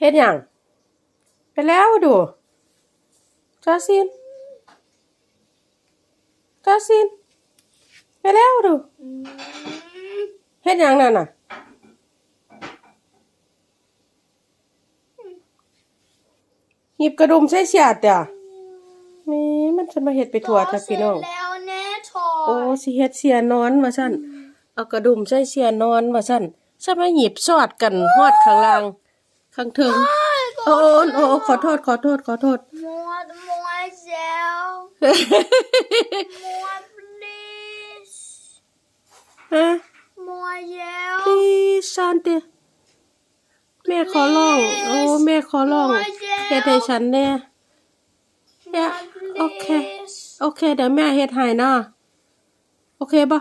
เฮ็ดหยังไปแล้วดูจอซินจอซินไปแล้วดูเฮ็ดหยังนั่นน่ะหยิบกระดุมใส่เสียดอะแม่มันจะมาเฮ็ดไปทั่วทับพี่น้องเสร็จแล้วแน่ทอโอ้สิเฮ็ดเสียนอนว่าซั่นเอากระดุมใส่เสียนอนว่าซั่นซะมาหยิบสอดกันฮอดข้างล่าง ข้างเทิงโอ้โอ้ขอโทษ ขอโทษ ขอโทษมัวมัวเซลมัว please ฮะมัวเซล please ซานติแม่ขอร้อง โอ้ แม่ขอร้องเฮ็ดให้ฉันแน่เนี่ยโอเค โอเค เดี๋ยวแม่เฮ็ดให้เนาะโอเคบ่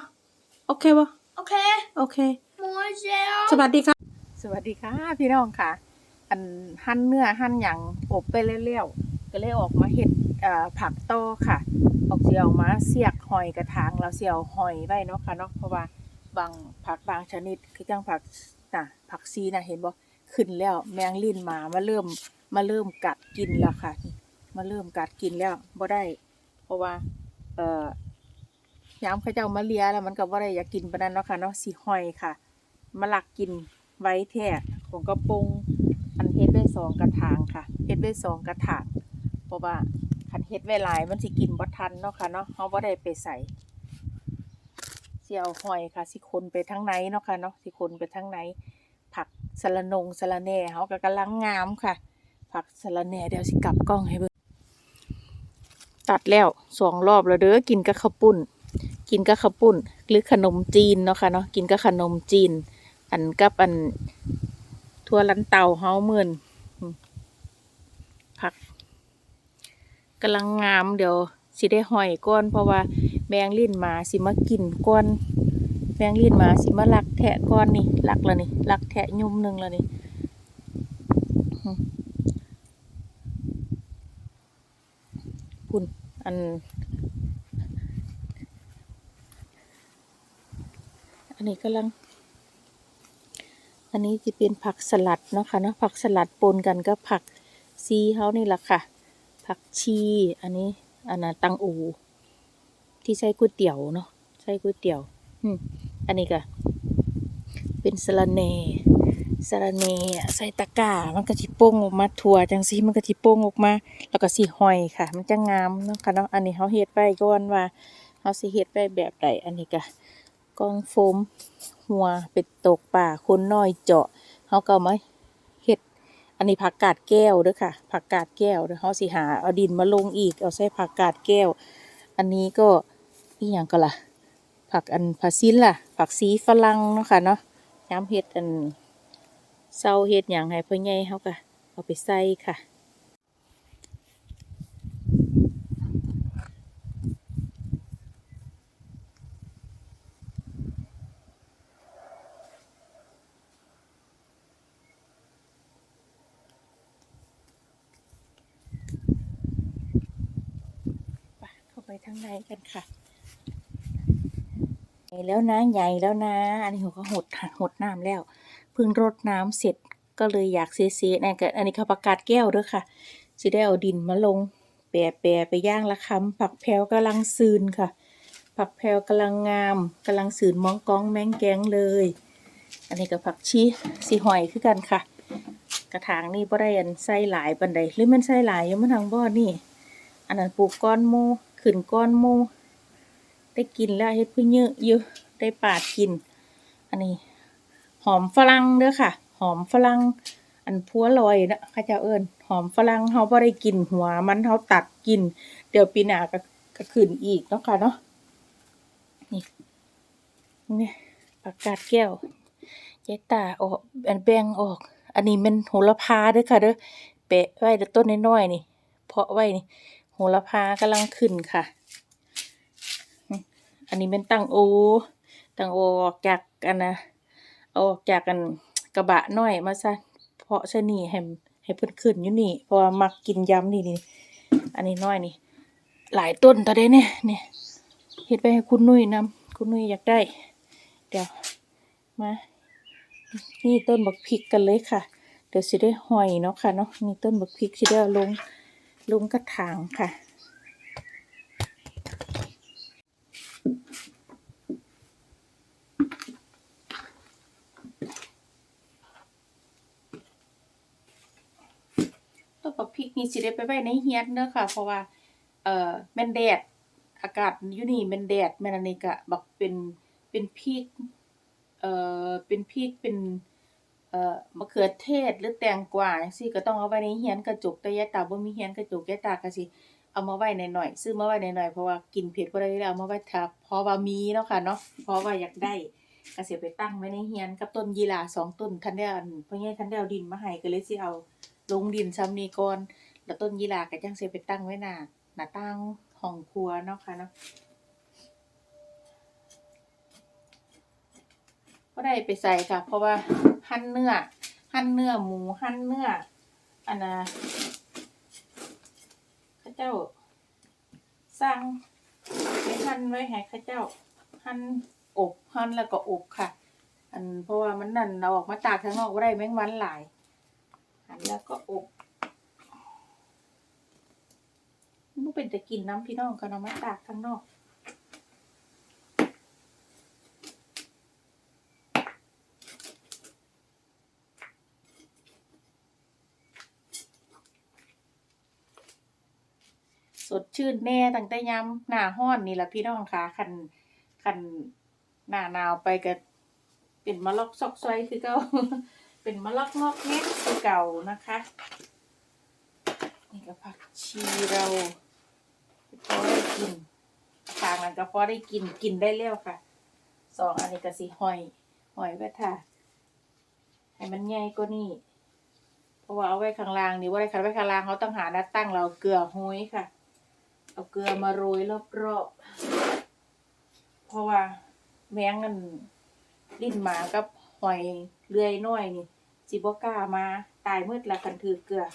โอเคบ่โอเค โอเคมัวเซลสวัสดีค่ะ สวัสดีค่ะ พี่น้องค่ะ อันหั่นเนื้อหั่นหยังอบไปเร็วๆก็เลยออกมาเห็ดผักโตอค่ะ ออกเสียวมาเสียกหอยกระถางแล้วเสียวหอยไว้เนาะค่ะเนาะเพราะว่าบางผักบางชนิดคือจังผักน่ะผักซีน่ะเห็นบ่ขึ้นแล้วแมงลิ้นมามาเริ่มมาเริ่มกัดกินแล้วค่ะ มาเริ่มกัดกินแล้วบ่ได้ เพราะว่า เอ่อยามเขาเจ้ามาเลียแล้วมันก็บ่ได้อยากกินปานนั้นเนาะค่ะเนาะสิหอยค่ะ มาลักกินไว้แท้ของกระปง อันเฮ็ดไว้สองกระถางค่ะเฮ็ดไว้สองกระถางเพราะว่าคันเฮ็ดไว้หลายมันสิกินบ่ทันเนาะค่ะเนาะเฮาบ่ได้ไปใส่เสียวหอยค่ะ สิคนไปทางไหนเนาะค่ะเนาะสิคนไปทางไหน ผักสะระนงสะระแหน่เฮาก็กำลังงามค่ะ ผักสะระแหน่เดี๋ยวสิกลับกล้องให้เบิ่งตัดแล้วสองรอบแล้วเด้อกินกับข้าวปุ้น กินกับข้าวปุ้น หรือขนมจีนเนาะค่ะเนาะกินกับขนมจีน อันกับอัน ทั่วลันเต่าเฮาเหมือนผักกำลังงามเดี๋ยวสิได้หอยก้อนเพราะว่าแมงลิ้นหมาสิมากินก้อนแมงลิ้นหมาสิมาลักแทะก้อนนี่ลักแล้วนี่ลักแทะยุ่มหนึ่งแล้วนี่คุณอัน อันนี้กำลัง อันนี้จะเป็นผักสลัดเนาะค่ะเนาะผักสลัดปนกันกับผักซีเขานี่แหละค่ะ ผักชี อันนี้อันนั้นตังอู ที่ใส่ก๋วยเตี๋ยวเนาะใส่ก๋วยเตี๋ยวอืมอันนี้ก็เป็นสะระแหน่สะระแหน่ใส่ตะกร้ามันก็สิโป่งออกมาถั่วจังสีมันก็สิโป่งออกมา แล้วก็สีหอยค่ะ มันจะงามเนาะค่ะเนาะอันนี้เขาเฮ็ดไว้ก่อนว่าเขาสิเฮ็ดไว้แบบใดอันนี้ก็ กองโฟม หัวเป็ดตกป่าคนน้อยเจาะเขาก็ามาเฮ็ดอันนี้ผักกาดแก้วเด้อค่ะผักกาดแก้วเด้อเขาสิหาเอาดินมาลงอีกเอาใส่ผักกาดแก้ว อันนี้ก็อีหยังก็ล่ะผักอันผักซินล่ะ ผักสีฝรั่งเนาะค่ะเนาะย้ำเฮ็ดอันเศร้าเฮ็ดหยังให้พ่อใหญ่เขาก็เอาไปใส่ค่ะ ไปเข้าไปทางในกันค่ะใหญ่แล้วนะใหญ่แล้วนะ อันนี้เขาก็หดหดน้ำแล้วเพิ่งรดน้ำเสร็จก็เลยอยากเซๆนะก็อันนี้เขาประกาศแก้วด้วยค่ะสิได้เอาดินมาลง แปะแปะไปย่างละคำผักแพรวกำลังซืนค่ะ ผักแพรวกำลังงามกำลังซืนมองกองแมงแกงเลย อันนี้ก็ผักชีสีหอยคือกันค่ะ กระถางนี่บ่ได้อันใส่หลายปันใดหรือมันใส่หลายยังไมันทางบ่อนี่ อันนั้นปลูกก้อนหมู ขึ้นก้อนมูได้กินแล้วเฮ็ดเพื่อเยอะเยอะได้ปาดกิน อันนี้ หอมฝรั่งเด้อค่ะ หอมฝรั่งอันพัวลอยนะข้าเจ้าเอิ้นหอมฝรั่งเฮาบ่ได้กินหัวมันเฮาตัดกิน เดี๋ยวปีหน้าก็ก็ขึ้นอีกเนาะค่ะเนาะนี่นี่ประกาศแก้วเจตาออกอันแบ่งออก อันนี้มันโหระพาเด้อค่ะเด้อแปะไว้ต้นน้อยๆนี่ เพาะไว้นี่ หระพากำลังขึ้นค่ะ อันนี้เป็นตังโอ ตังโอออกจากกันนะเอาออกจากกันกระบะน้อยมาซะเพาะชะนีให้ให้เพิ่นขึ้นอยู่นี่ เพราะว่ามักกินยำนี่นี่อันนี้น้อยนี่ หลายต้นตอนเด้เนี่ยเนี่ยเฮ็ดไปให้คุณนุ้ยนำคุณนุ้ยอยากได้ เดี๋ยวมา นี่ต้นบักพริกกันเลยค่ะ เดี๋ยวสิได้หอยเนาะค่ะเนาะนี่ต้นบักพริกสิได้ลง ลงกระถางค่ะต้นบักพริกนี่สิได้ไปไว้ในเฮียนเด้อค่ะ เพราะว่า เอ่อแม่นแดด อากาศอยู่นี่แม่นแดดแม่นอันนี้ก็บักเป็นเป็นพริก เอ่อเป็นพริกเป็น เอ่อมะเขือเทศหรือแตงกวาจังซี่ก็ต้องเอาไว้ในเฮียนกระจกแต่ยายตาบ่มีเฮียนกระจกยายตาก็สิเอามาไว้หน่อยๆซื้อมาไว้หน่อยๆเพราะว่ากินเผ็ดบ่ได้แล้วเอามาไว้ถ้าเพราะว่ามีเนาะค่ะเนาะเพราะว่าอยากได้ก็สิเอาไปตั้งไว้ในเฮียนกับต้นยีราสองต้นทันได้อันพ่อใหญ่ทันได้เอาดินมาให้ก็เลยสิเอาลงดินซ้ำนี้ก่อนแล้วต้นยีราก็จังสิเอาไปตั้งไว้หน้าหน้าต่างห้องครัวเนาะค่ะเนาะ ก็ได้ไปใส่ค่ะ เพราะว่าหั่นเนื้อ หั่นเนื้อหมู หั่นเนื้อ อันน่ะข้าเจ้า สร้างไปหั่นไว้ให้ข้าเจ้า หั่นอบหั่นแล้วก็อบค่ะ อันเพราะว่ามันนั่นเราออกมาตากข้างนอกได้แมงวันหลาย หั่นแล้วก็อบมันเป็นแต่กินน้ำพี่น้องก็เอามาตากข้างนอก สดชื่นแน่ตั้งแต่ยามหน้าร้อนนี่ละพี่น้องคะคันคันหน้าหนาวไปก็เป็นมะลอกซอกซอยคือเก่าเป็นมะลอกงอกแงกคือเก่านะคะนี่ก็ผักชีเราพอได้กินทางนั้นก็พอได้กินกินได้แล้วค่ะสองอันนี้ก็สิหอย หอยไว้ค่ะให้มันใหญ่กว่านี้เพราะว่าเอาไว้ข้างล่างนี่ว่าได้คันไว้ข้างล่างเขาต้องหาหน้าตั้งเราเกลือห้อยค่ะ เอาเกลือมาโรยรอบๆ เพราะว่าแมงกันลิ้นหมากับหอยเลื่อยน้อยนี่สิบ่กล้ามาตายมืดละกันถือเกลือ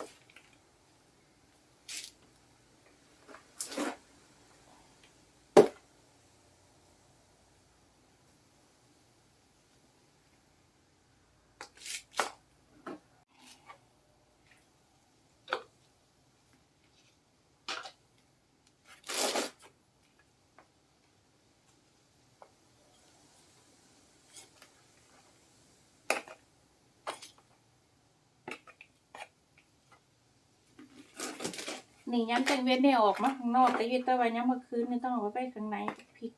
นี่ย้ำจังเว้นเนี่ยออกมาข้างนอกแต่ยึดตะวันย้ำเมื่อคืนนี่ต้องเอาไว้ข้างในพริก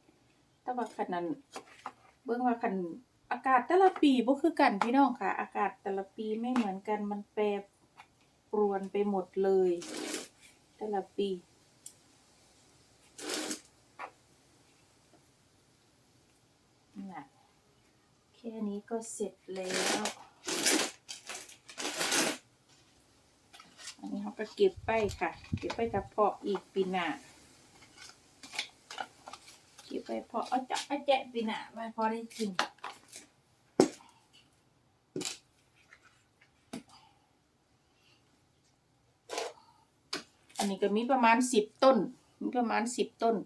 ตะวันขันนั้นเบิ่งว่าขันอากาศแต่ละปีบ่คือกันพี่น้องค่ะ อากาศแต่ละปีไม่เหมือนกันมันแปรปรวนไปหมดเลย แต่ละปีน่ะแค่นี้ก็เสร็จแล้ว อันนี้เขาก็เก็บไปค่ะ เก็บไปกับเพาะอีกปีหน้าเก็บไปเพาะเอาจะเอาแจะปีหน้าไว้พอได้กินอันนี้ก็มีประมาณสิบต้น มีประมาณสิบต้น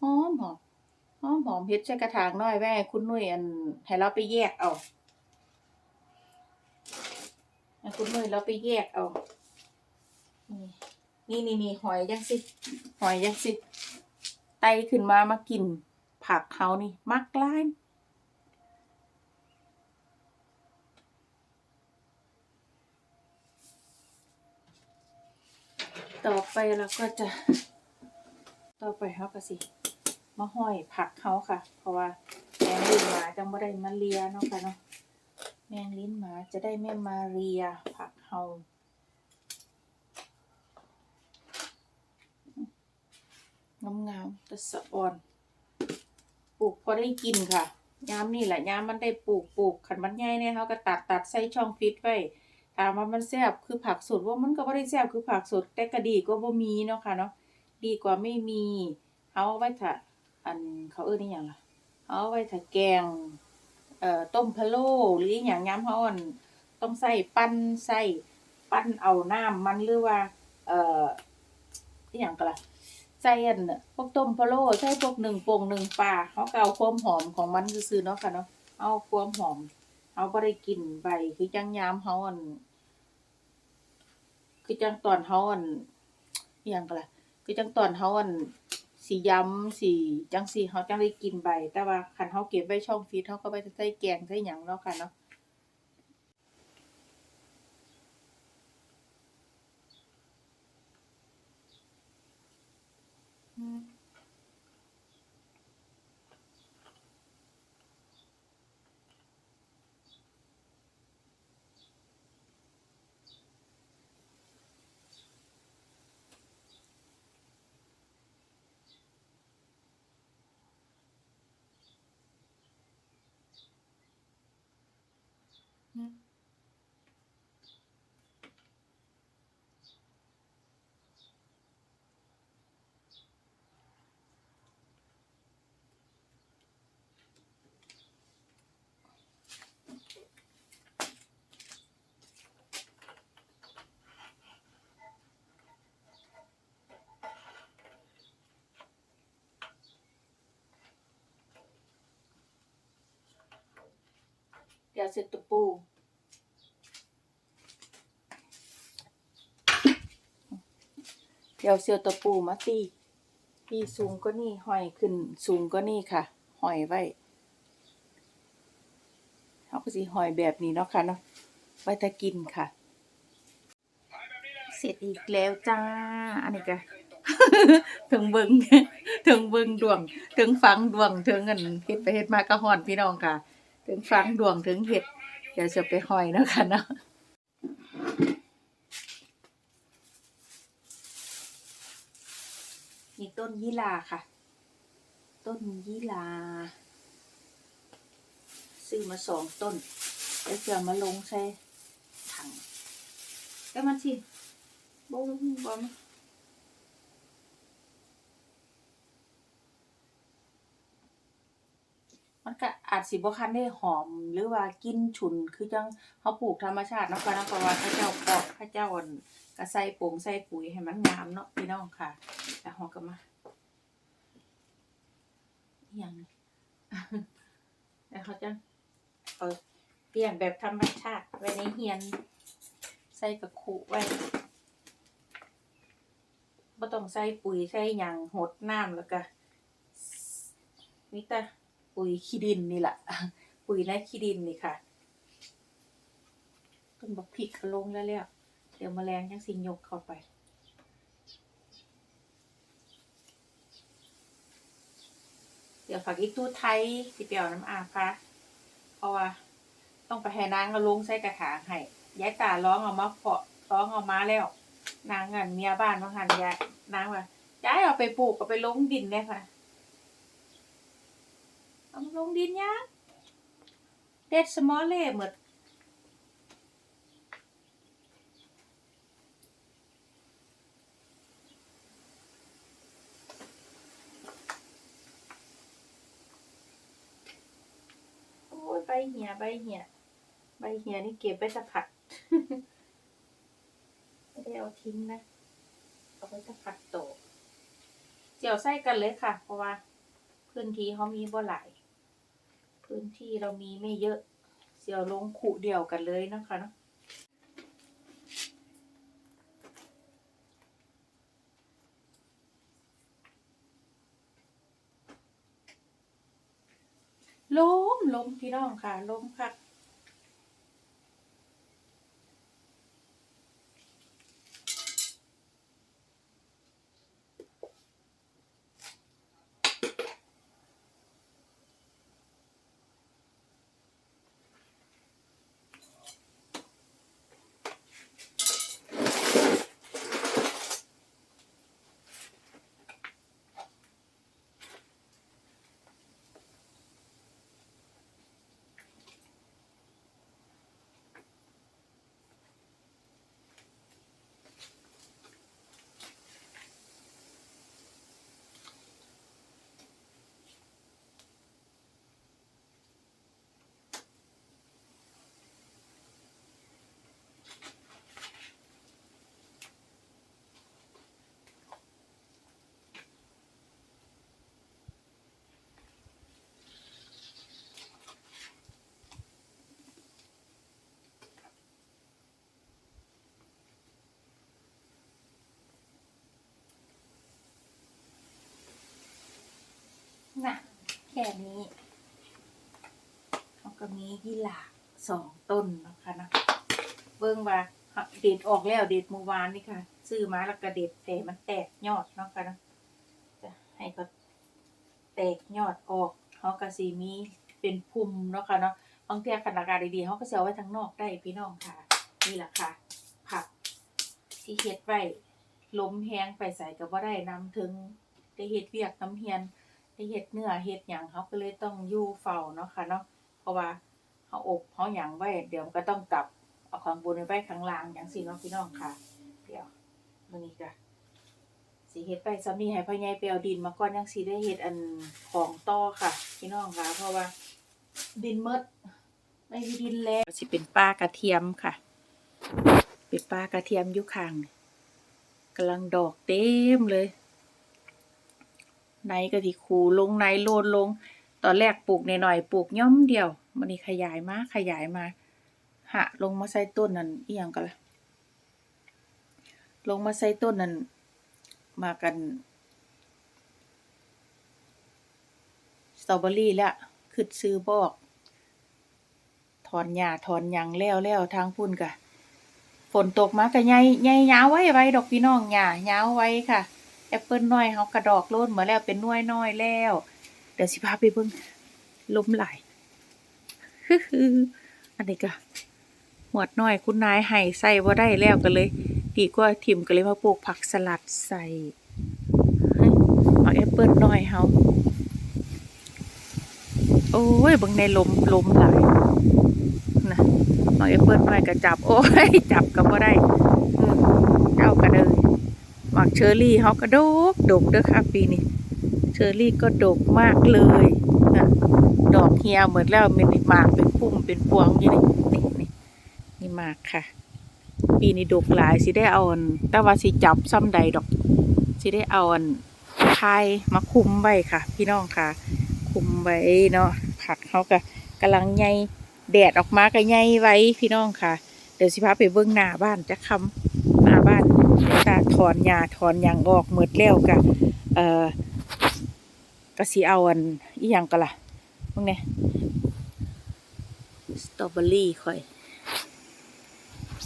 หอมหอมหอมหอมเฮ็ดใส่กระถางน้อยแม่คุณนุ่ยอันให้เราไปแยกเอาให้คุณนุ่ยเราไปแยกเอา นี่นี่นี่หอยยังสิ หอยยังสิ ไตขึ้นมามากิน ผักเขานี่ มักหลายต่อไปเราก็จะ ต่อไปเขาก็สิมาห้อยผักเขาค่ะ เพราะว่าแมงลิ้นหมาจังบ่ได้มาเลียเนาะค่ะเนาะแมงลิ้นหมาจะได้ไม่มาเลียผักเขา งามๆแต่สะอ่อน ปลูกพอได้กินค่ะยามนี่แหละยามมันได้ปลูกปลูกขันมันใหญ่เนี่ยเขาก็ตัดตัดใส่ช่องฟิตไว้ถามว่ามันแซ่บคือผักสดว่ามันก็บ่ได้แซ่บคือผักสดแต่ก็ดีกว่าบ่มีเนาะค่ะเนาะดีกว่าไม่มีเอาไว้ถ้าอันเขาเอิ้นนี่หยังละเอาไว้ถ้าแกงเอ่อต้มพะโล้หรืออย่างย้ำเขาอันต้องใส่ปั้นใส่ปั้นเอาน้ำมันหรือว่า เอ่ออย่างก็ล่ะ ใส่อันน่ะพวกต้มพะโล้ใส่พวกหนึ่งโป่งหนึ่งปลาเขาเอาความหอมของมันซื่อเนาะค่ะเนาะเอาความหอมเอาบ่ได้กลินใบคือจังยามเขาอันคือจังตอนเฮาอันอหยังก็ล่ะคือจังตอนเฮาอันสิยำสิจังสิเฮาจังได้กินใบ แต่ว่าคันเฮาเก็บไว้ช่องฟรีซเฮาก็ไปใส่แกงใส่หยังเนาะค่ะเนาะ ยวเสตปูเดี๋ยวเสียวตัวปูมาตีตีสูงก็นี่หอยขึ้นสูงก็นี่ค่ะ หอยไว้เขาก็สิห้อยแบบนี้เนาะค่ะเนาะไว้ถ้ากินค่ะ เสร็จอีกแล้วจ้า อันนี้ก็ถึงเบิงถึงเบิงดวง ถึงฟังดวงถึงเงินเฮ็ดไปเฮ็ดมากระห่อนพี่น้องค่ะ ถึงฟังดวงถึงเฮ็ดเดี๋ยวจะไปหอยนะค่ะเนาะมีต้นยี่ลาค่ะ ต้นยี่ลา ซื้อมาสองต้นแล้วจะเอมาลงใส่ถังแล้วมันสิบงบอ มันก็อาจสิบ่คันได้หอมหรือว่ากินฉุนคือจังเขาปลูกธรรมชาติเนาะค่ะนาะเพราะว่าเขาเจ้าปอกเขาเจ้าอ่อนก็ใส่ปงใส่ปุ๋ยให้มันงามเนาะพี่น้องค่ะแล้วเราก็มาอย่างนี้แล้วเขาจะเอาเปลี่ยนแบบธรรมชาติไว้ในเฮียน ใส่กระคุไว้บ่ต้องใส่ปุ๋ยใส่หยังหดน้ำแล้วก็มีแต่ ปุ๋ยขี้ดินนี่แหละปุ๋ยในขี้ดินนี่ค่ะต้นบักพริกลงแล้วแล้วเดี๋ยวแมลงยังสิยกเข้าไปเดี๋ยวฝากอีกตู้ไทยสิเปียวน้ำอาค่ะเพราะว่า ต้องไปให้นางเอาลงใส่กระถางให้ยายตาร้องเอามาเพาะร้องเอามาแล้ว นางงันเมียบ้านมาหันยายนางว่ายายเอาไปปลูกเอาไปลงดินเนี่ยค่ะ เอามาลงดินยังเด็ดสมอลเล่หมดโอ้ยใบเหี่ยใบเหี่ยใบเหี่ยนี่เก็บไว้สักผัดไม่ได้เอาทิ้งนะ เอาไว้สักผัดโตเจียวไส้กันเลยค่ะ เพราะว่าพื้นที่เขามีบ่หลาย พื้นที่เรามีไม่เยอะ เสียวลงขู่เดียวกันเลยนะคะเนาะลมลมพี่น้องค่ะลมค่ะ อ แค่นี้เขาก็มียี่หร่าสองต้นนะคะนะเบิ่งว่าเด็ดออกแล้วเด็ดเมื่อวานนี่ค่ะ ซื้อมาแล้วก็เด็ดแต่มันแตกยอดเนาะค่ะนะจะให้ก็แตกยอดออกเขาก็สีมีเป็นพุ่มเนาะค่ะเนาะบางเทีขนาดกาดีๆเขาก็จะเอาไว้ทางนอกได้พี่น้องค่ะ นี่แหละค่ะ ผักที่เฮ็ดไว้ล้มแห้งไปใส่ก็บ่าได้น้ำถึงได้เฮ็ดเวียกน้ำเฮียน เฮ็ดเนื้อเฮ็ดหยังเขาก็เลยต้องอยู่เฝ้าเนาะค่ะเนาะเพราะว่าเขาอบเขาหยังไว้เดี๋ยวก็ต้องกลับเอาข้างบนไว้ข้างล่างอย่างสิเนาะพี่น้องค่ะ เดี๋ยวมื้อนี้ก็สิเฮ็ดไปซ้ำนี้ให้พ่อใหญ่ไปเอาดินมาก่อนยังสิได้เฮ็ดอันของต่อค่ะ พี่น้องค่ะ เพราะว่าดินหมดไม่มีดินแล้วสิเป็นปลากระเทียมค่ะ เป็นปลากระเทียมอยู่ข้างกำลังดอกเต็มเลย ในก็ที่คูลงในโลนลง ตอนแรกปลูกหน่อยๆปลูกย่อมเดียวมันนี้ขยายมาขยายมาหะลงมาใส่ต้นนั่นอีหยังกันละลงมาใส่ต้นนั่นมากันสตรอเบอรี่แล้วขึ้นซื้อบอกถอนหญ้าถอนหยังแล้วแล้วทางพุ่นกะฝนตกมาก็ใหญ่ใหญ่ยาวไว้ไว้ดอกพี่น้องหญ้ายาวไว้ค่ะ แอปเปิลน้อยเขากระดอกโลดมาแล้วเป็นน่วยน้อยแล้ว เดี๋ยวสิพาไปเบิ่งล้มไหลฮึฮึอันนี้ก็หวดน้อยคุณนายให้ใส่บ่ได้แล้วก็เลย ดีกว่าทิมก็เลยมาปลูกผักสลัดใส่ห้เอาแอปเปิลน้อยเฮาโอ้ยบิ่งในลมลมไหลนะเอาแอปเปิลน้อยก็จับ โอ้ยจับก็บ่ได้อืมเจ้าก็เดิน หมักเชอรี่เขาก็ดกดกเด้อค่ะปีนี้เชอรี่ก็ดกมากเลยนะดอกเหี่ยวหมดแล้วมันหมากเป็นพุ่มเป็นพวงอยู่นี่นี่นี่นี่หมากค่ะ ปีนี้ดกหลายสิได้เอาอันแต่ว่าสิจับซ้ำใดดอกสิได้เอาอันพายมาคุมไว้ค่ะ พี่น้องค่ะ คุมไว้เนาะผักเขาก็กำลังใหญ่แดดออกมาก็ใหญ่ไว้พี่น้องค่ะ เดี๋ยวสิพาไปเบิ่งหน้าบ้านจะคำหน้าบ้าน กะถอนหญ้าถอนหยังออกหมดแล้วกะเอ่อก็สิเอาอันอีหยังก็ล่ะพวกนี้สตรอเบอรี่ค่อย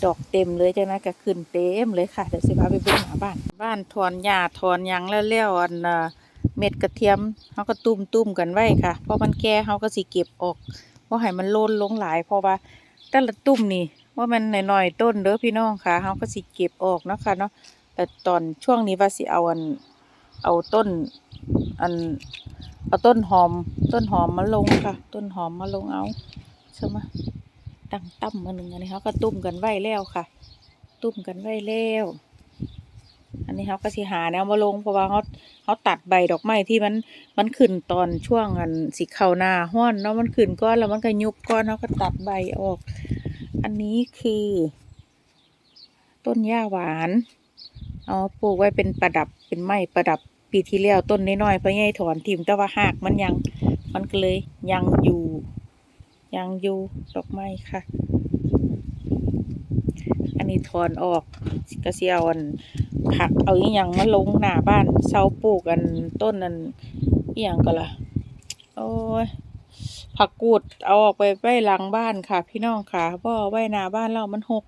ดอกเต็มเลยจังนะก็ขึ้นเต็มเลยค่ะเดี๋ยวสิพาไปเบิ่งหน้าบ้าน บ้านถอนหญ้าถอนหยังแล้วแล้วอันน่ะเม็ดกระเทียมเฮาก็ตุ้มตุ้มๆกันไว้ค่ะเพราะมันแก่เฮาก็สิเก็บออกบ่ให้มันโลนลงหลายเพราะว่าแต่ละตุ้มนี่ ว่ามันหน่อยๆต้นเด้อพี่น้องค่ะเฮาก็สิเก็บออกเนาะค่ะเนาะแต่ตอนช่วงนี้ว่าสิเอาอันเอาต้นอันเอาต้นหอม ต้นหอมมาลงค่ะ ต้นหอมมาลงเอาใช่ไหมตั้งตั้มมาหนึ่งอันนี้เขาก็ตุ้มกันไว้แล้วค่ะ ตุ้มกันไว้แล้วอันนี้เขาก็สิหาแนวมาลงเพราะว่าเขาเขาตัดใบดอกไม้ที่มันมันขึ้นตอนช่วงอันสิเข้าหน้าห้อนเนาะมันขึ้นก้อนแล้วมันก็ยุบก้อนเขาก็ตัดใบออก อันนี้คือ ต้นหญ้าหวานเอาปลูกไว้เป็นประดับเป็นไม้ประดับปีที่แล้วต้นน้อยๆพราะใหญ่ถอนทิ่มแต่ว่าหากมันยังมันก็เลยยังอยู่ ยังอยู่ดอกไม้ค่ะ อันนี้ถอนออกก็เสียอันผักเอาอีหยังมาลงหน้าบ้านเสาปลูกกันต้นนั้นอีหยังก็ล่ะโอ้ย ผักกูดเอาออกไปไว้หลังบ้านค่ะ พี่น้องค่ะเพราะเอาไว้หน้าบ้านเรามันหก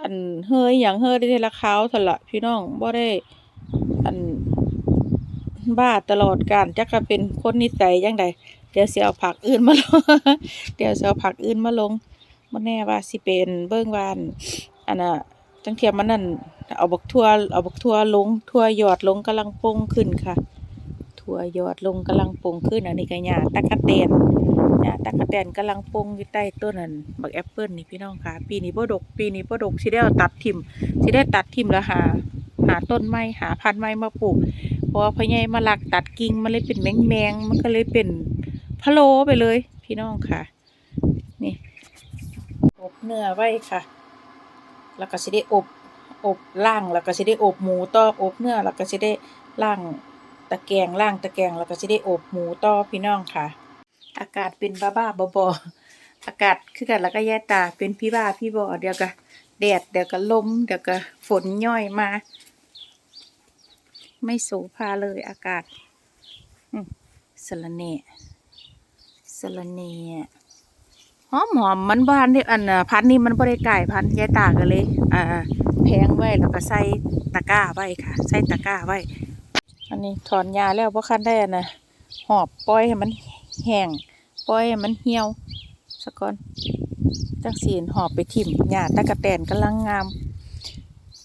อันเฮยอย่างเฮยได้ละขาวเถอะละพี่น้องบ่ได้ อันบ้าตลอดการจักก็เป็นคนนิสัยจังใดเดี๋ยวสิเอาผักอื่นมาลง เดี๋ยวสิเอาผักอื่นมาลงบ่แน่ว่าสิเป็นเบิ่งวาอันอันน่ะจังเทียมมันนั่นเอาบักทั่วเอาบักทั่วลงทั่วยอดลงกำลังปงขึ้นค่ะ ถั่วยอดลงกำลังปงขึ้นอันนี้ก็หญ้าตะกะแตนหญ้าตะกะแตนกำลังปงอยู่ใต้ต้นนั่นบักแอปเปิ้ลนี่พี่น้องค่ะ ปีนี้บ่ดก ปีนี้บ่ดกสิได้เอาตัดทิ่มสิได้ตัดทิ่มแล้วหา หาต้นไม้หาพันธุ์ไม้มาปลูกเพราะว่าพ่อใหญ่มาลักตัดกิ่งมันเลยเป็นแมงแมงมันก็เลยเป็นพะโลไปเลย พี่น้องค่ะ นี่อบเนื้อไว้ค่ะ แล้วก็สิได้อบอบล่างแล้วก็สิได้อบหมูต่ออบเนื้อแล้วก็สิได้ล่างะแกรงล่างตะแกรงแล้วก็จะได้อบหมูต่อพี่น้องค่ะ อากาศเป็นบ้าบ้าบออากาศคือกันแล้วก็แย่ตาเป็นพี่บ้าพี่บอเดี๋ยวก็แดดเดี๋ยวก็ลมเดี๋ยวก็ฝนย่อยมา ไม่โสภาเลยอากาศสะระเน่สะระเน่หอมหอมมันบ้านที่อันพันนี้มันบ่ได้ไก่พันธุ์ยายตากันเลย อ่าแพงไว้แล้วก็ใส่ตะกร้าไว้ค่ะ ใส่ตะกร้าไว้ อันนี้ถอนหญ้าแล้วบ่คันได้อันน่ะหอบปล่อยให้มันแห้งปล่อยให้มันเหี่ยวซะก่อนจังสีนหอบไปทิ่มหญ้าตะกะแตนกำลังงาม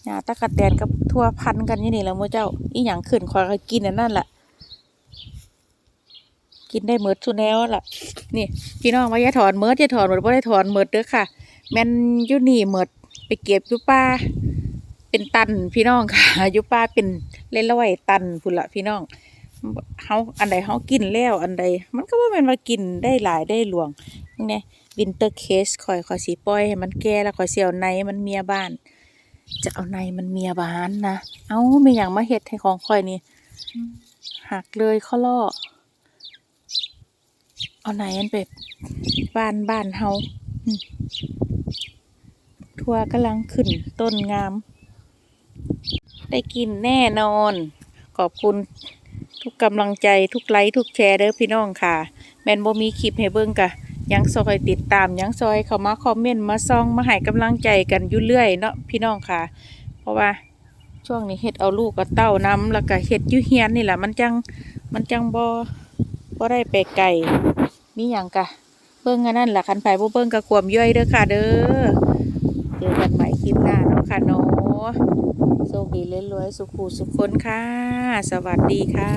หญ้าตะกะแตนกับทั่วพันกันยู่นี่แล้วมื้อเจ้า อีหยังขึ้นขอยก็กินอันนั้นล่ะกินได้เมิดทุแนวล่ะ นี่พี่น้องว่าอย่าถอนเมิดอย่าถอนเมิดบ่ได้ถอนเมิดเด้อค่ะ แม่นยูนี่เมิดไปเก็บยู่ป่าเป็นตันพี่น้องค่ะยู่ป่าเป็น ร้อยๆตันพุ่นละพี่น้องเฮาอันใดเฮากินแล้วอันใด มันก็บ่แม่นว่ากินได้หลายได้หลวงนี่วินเตอร์เคสคอยคอยสิปล่อยให้มันแก่แล้วคอยเสิเอาในมันเมียบ้าน จะเอาในมันเมียบ้านนะเอ้ามีหยังมาเฮ็ดให้ของคอยนี่หักเลยข้อล่อเอาไหนอันเป็ดบ้านบ้านเฮาทั่วกำลังขึ้นต้นงาม ได้กินแน่นอน ขอบคุณทุกกำลังใจทุกไลค์ทุกแชร์เด้อพี่น้องค่ะ แมนโบมีคลิปให้เบิ่งกะยังซอยติดตามยังซอยเข้ามาคอมเมนต์มาซองมาให้กำลังใจกันอยู่เรื่อยเนาะพี่น้องค่ะ เพราะว่าช่วงนี้เฮ็ดเอาลูกกับเต้านํแล้วก็เฮ็ดยูเฮียนนี่แหละมันจังมันจังบ่บ่ได้ไปไกลมีหยังกะเบิ่งอันนั้นแหละคันไผบ่เบิ่งกะควมย่อยเด้อค่ะเด้อเจอกันใหม่คลิปหน้าเนาะค่ะเนาะ โชคดีเรื่อยๆสุขูสุขคนค่ะ สวัสดีค่ะ